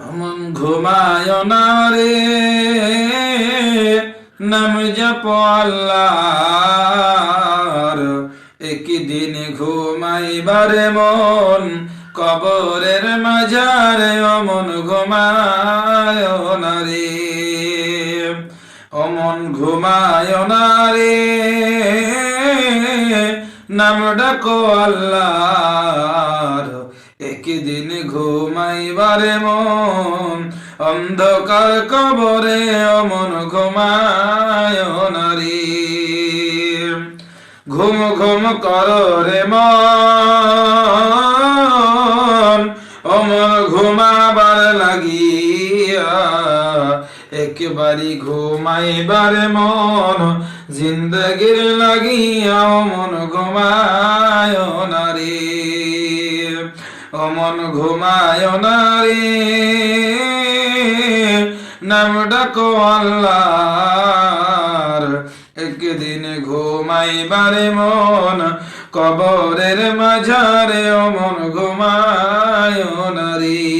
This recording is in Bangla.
অমন ঘুমায় না রে নাম জপ আল্লাহর একদিন ঘুমাইবারে মন কবরের মাঝারে অমন ঘুমায় না রে অমন ঘুমায় না রে নাম ডাকো একদিন ঘুমাইবারে মন, অন্ধকার কবরে অমন ঘুমায় নারী। ঘুম ঘুম কর রে মন, অমন ঘুমাবার লাগিয়া। একবারই ঘুমাইবার মন, জিন্দগির লাগিয়া অমন ঘুমায় নারী। অমন ঘুমায় নারী। নাম ডাকো আল্লাহর। একদিন ঘুমাইবারে মন কবরের মাঝারে অমন ঘুমায় নারী।